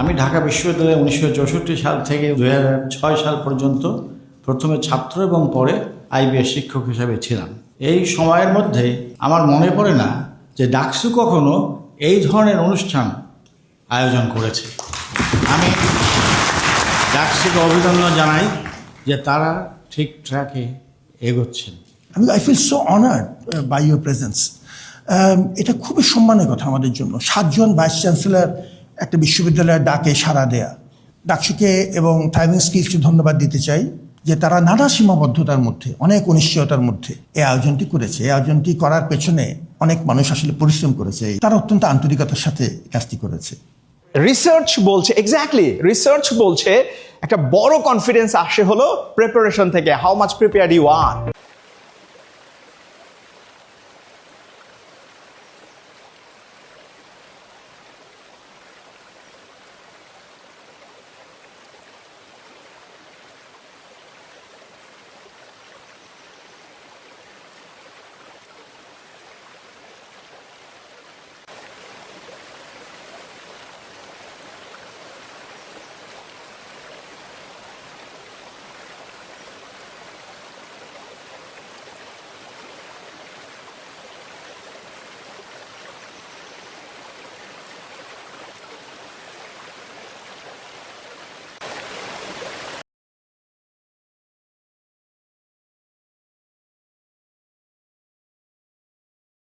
আমি ঢাকা বিশ্ববিদ্যালয়ে উনিশশো চৌষট্টি সাল থেকে দুই ছয় সাল পর্যন্ত প্রথমে ছাত্র এবং পরে আইবিএস শিক্ষক হিসাবে ছিলাম। এই সময়ের মধ্যে আমার মনে পড়ে না যে ডাকসু কখনো এই ধরনের অনুষ্ঠান আয়োজন করেছে। আমি ডাকসুকে অভিনন্দন জানাই যে তারা ঠিক ট্র্যাকে এগোচ্ছেন। I feel so honoured by your presence এটা খুবই সম্মানের কথা আমাদের জন্য। সাতজন ভাইস চ্যান্সেলর একটা বিশ্ববিদ্যালয়ের ডাকে সাড়া দেয়া। ডাকসুকে এবং থ্রাইভিং স্কিলসকে ধন্যবাদ দিতে চাই যে তারা নানা সীমাবদ্ধতার মধ্যে, অনেক অনিশ্চয়তার মধ্যে এই আয়োজনটি করেছে। এই আয়োজনটি করার পেছনে অনেক মানুষ আসলে পরিশ্রম করেছে। তারা অত্যন্ত আন্তরিকতার সাথে কাজটি করেছে। রিসার্চ বলছে এক্স্যাক্টলি রিসার্চ বলছে, একটা বড় কনফিডেন্স আসে হলো প্রিপারেশন থেকে। How much prepare you are